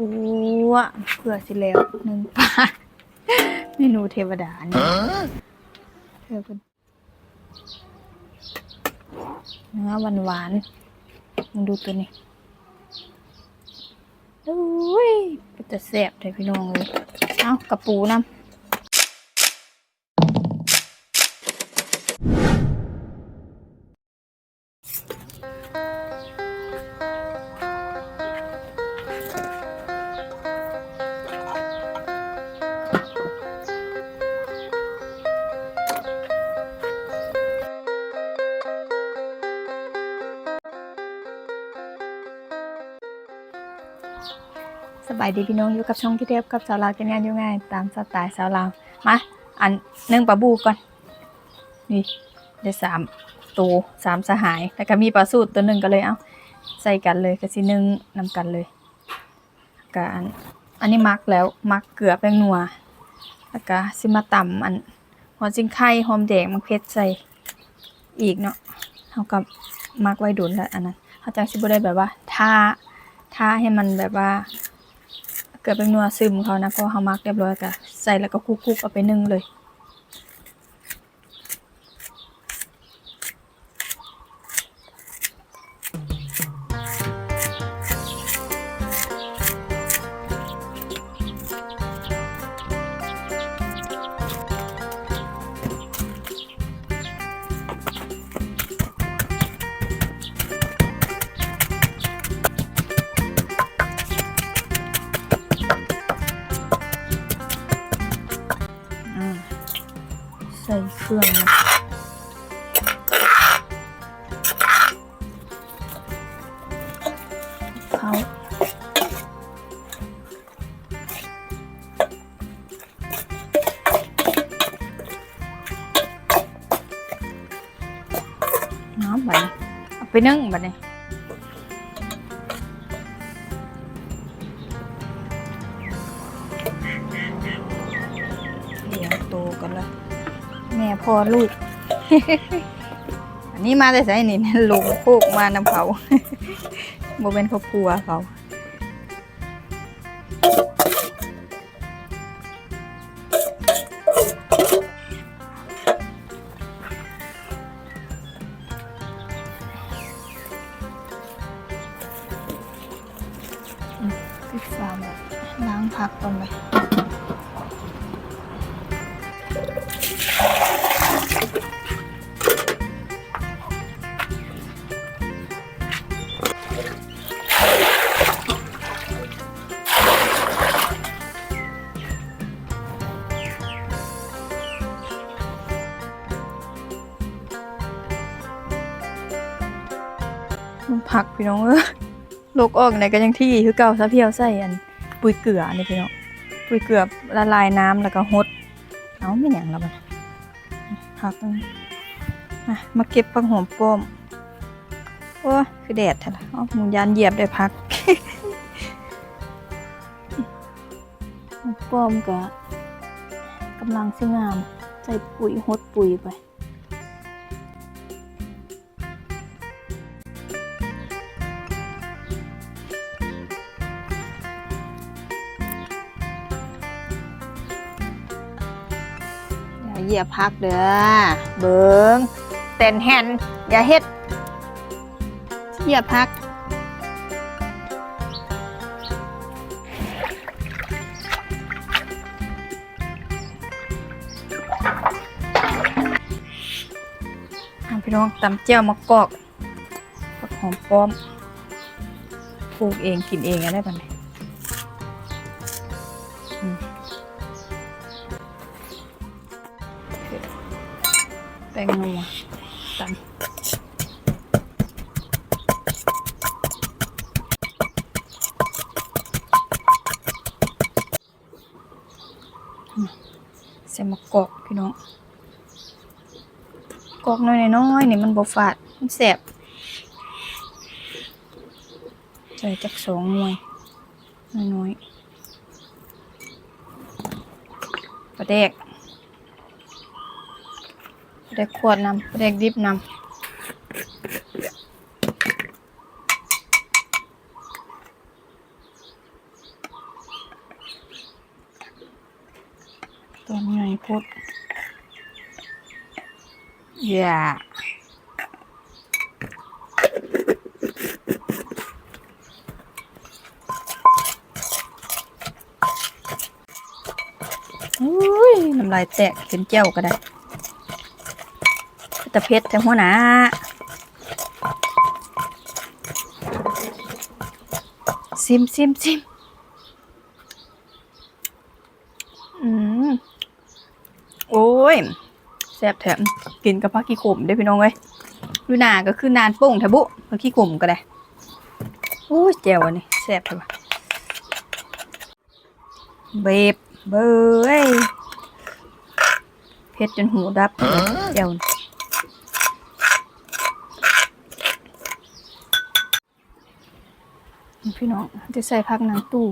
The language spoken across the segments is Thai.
ปัวเพื่อสิแล้วหนึ่งปลาเมนูเทวดาเนี่ยเธอเป็นเนื้อหวานหวานๆมึงดูตัวนี้โอ้ยเป็นจะแสบเลยพี่น้องเลย เอ้ากระปูน้ำ สบายดีพี่น้องอยู่กับช่องพี่เทพกับสาวลาวกินงานอยู่ง่าย ตามสไตล์สาวลาวมาอันหนึ่งปลาบูก่อนนี่ได้สามตัวสามสหายแล้วก็มีปลาสูตรตัวหนึ่งก็เลยเอาใส่กันเลยก็สิหนึ่งนำกันเลยก็อันอันนี้มักแล้วมักเกลือแป้งนัวแล้วก็สิมาต่ำอันหัวจิงไข่หอมแดงมักเพชรใส่อีกเนาะเท่ากับมักไว้ดุนแล้วอันนั้นเขาจังสิบ่ได้แบบว่าท่าท่าให้มันแบบว่า เกิดเป็นนัวซึมเขานะเพราะเขามักเรียบร้อยก็ใส่แล้วก็คลุกๆเอาไปนึ่งเลย รื่องนะเขาน้ำไปเอาไปนึ่งแบบนี้ พอลูก อันนี้มาแต่ไสนี่ลูกโคกมานำเขาโมเป็นครอบครัวเขา ผักพี่น้องเออโลกออกไหนก็ยังที่คือเก่าซะเพียวใส่อันปุ๋ยเกลือนี่พี่น้องปุ๋ยเกลือละลายน้ำแล้วก็หดเอาไม่หยังแล้วมันผักมามาเก็บผักหอมป้อมโอ้คือแดดแท้ละอาหมูยานเหยียบได้พักป้อมก็กำลังสิงาม ใส่ปุ๋ยหดปุ๋ยไป เหยียบพักเด้อ เบิงเต้นแฮนอย่าเฮ็ด เหยียบพัก พี่น้องตำเจียวมะกอกผักหอมป้อมปลูกเองกินเองอะไรแบบนี้ แป้งนัวตำอืมใส่มะกอกพี่น้องกอกน้อยๆน้อยนี่มันบ่ฝาด มันแสบใส่จักสองหน่วยน้อยๆปลาแดก เดกขวดนำเดกดิบนำตัวใหญ่พุดอย่าอุ้ยน้ำลายแตกเป็นเจ้าก็ได้ ต่เพชรแต่หัวหนาซิมซิมซิมอืมโอ้ยแซ่บแถมกินกับผักขี้ขมได้พี่น้องเอ้ยอยู่หนาก็คือนานโป่งแทบุผักขี้ขมก็ได้โอ้ยแจ่วอันนี้แซ่บแท้ว่ะเบบเบยเผ็ดจนหูดับแจ่ว พี่น้องจะใส่ผักนางตู้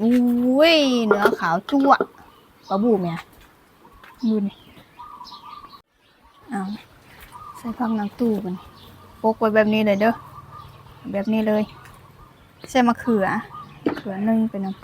อุ้ยเนื้อขาวจั่วปลาบูเมียดูนี่เอาใส่พักน้ำตู้กันปกไว้แบบนี้เลยเด้อแบบนี้เลย ใส่มะเขือมะเขือนึ่งไปน้ำ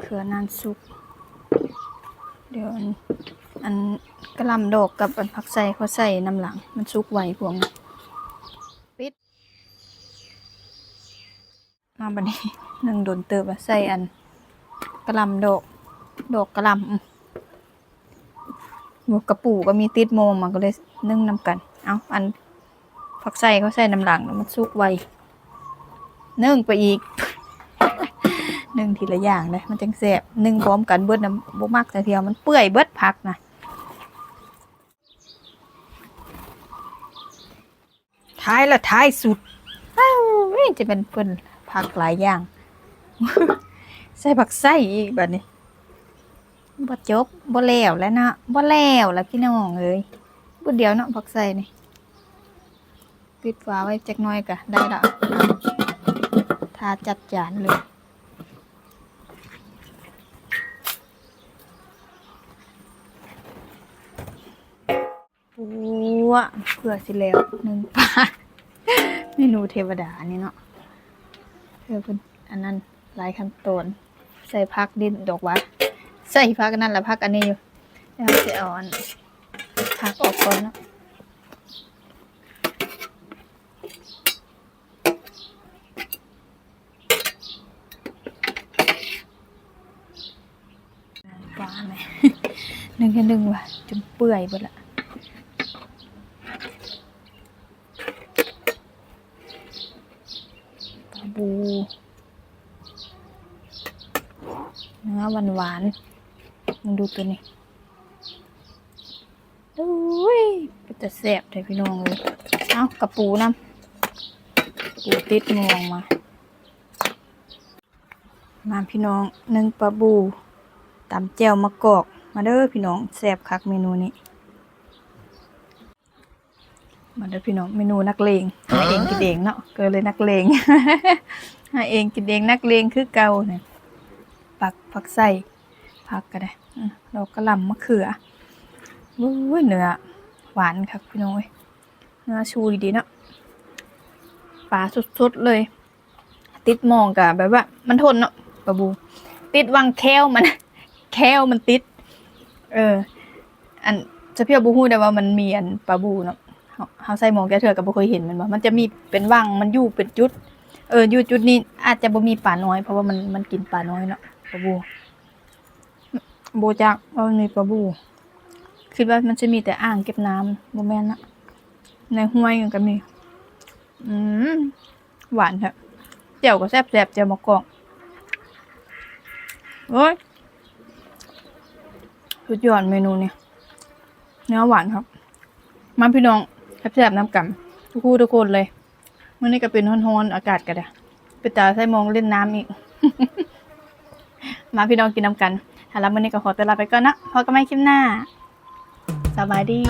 เขือนานสุก เดี๋ยวอันอันกระหลำดอกกับอันผักใส่เขาใส่น้ำหลัง มันสุกไวพวกนี้ปิ มาบันนี้หนึ่งโดนเติบอะใส่อันกระลำดอกดอกกระลำหมวกกระปูก็มีติดโมงมันก็เลยนึ่งนำกัน เอาอันผักใส่เขาใส่น้ำหลังแล้วมันสุกไวนึ่งไปอีกนึ่งทีละอย่างเลยมันจังแสบนึ่งพร้อมกันเบิดน้ำบมักแต่เทียวมันเปื่อยเบิดผักนะท้ายละท้ายสุดอ้าวจะเป็นเพิ่น ผักหลายอย่าง ใส่ผักไส้อีกแบบนี้บ่จบบ่แล้วแล้วนะบ่แล้วแล้วพี่น้องเอ้ยบ่เดียวเนาะผักใส่นี่ปิดฝาไว้จักหน่อยก็ได้ละทาจัดจานเลยปัวเพื่อสิแล้วหนึ่งปลาเมนูเทวดานี่เนาะ อเป็นอันนั้นหลายขั้นตอนใส่พักดินดอกหวัดใส่พักนั่นแหละพักอันนี้อยู่แล้วจะเอาอันพักออกก่อนนะปลาไหมนึ่งแค่นึ่งว่ะจนเปื่อยหมดละปลาบู เนื้อหวานหวานมึงดูตัวนี้อุ้ยก็จะแสบเลยพี่น้องเลยเอากระปูน้ำปูติดมองมา มาพี่น้องหนึ่งปลาบูตำแจ่วมะกอก มาเด้อพี่น้องแสบคักเมนูนี้มาเด้อพี่น้องเมนูนักเลงหาเองกินเองเนาะเกิดเลยนักเลงหาเองกินเองนักเลงคือเก่าเนี่ย ปักผักใส่ผักก็ได้อืมดอกกระหล่ำมะเขือวุ้ยเนื้อหวานครับพี่น้อยเนื้อชูดีเนาะปลาสดๆเลย ติดมองกับแบบว่า มันทนเนาะปลาบู ติดวังแค้วมันแค้วมันติด เออ อันจะเพียวบูฮู้ได้ว่ามันมีอันปลาบูเนาะเฮาใส่หมองแกเถื่อกับบ่เคยเห็นมันบ่มันจะมีเป็นวังมันอยู่เป็นจุด เอออยู่จุดนี้อาจจะบ่มีปลาน้อยเพราะว่ามันมันกินปลาน้อยเนาะ ปลาบูโบจักว่ามันมีปลาบู คิดว่ามันจะมีแต่อ่างเก็บน้ำบ่แม่นนะในห้วยก็มีอืมหวานแท้เจียวก็แซ่บแซ่บเจียวมะกอกโอ้ยสุดยอดเมนูเนี่ยเนื้อหวานครับ มาพี่น้องแซ่บๆน้ำกันทุกคู่ทุกคนเลยเมื่อนี้ก็เป็นฮ้อนๆอากาศก็ได้ไปตาใส่มองเล่นน้ำอีก มาพี่น้องกินน้ำกันถ้ารับมื่อนี้ก็ขอตัวลาไปก่อนนะพบกันใหม่คลิปหน้าสบายดี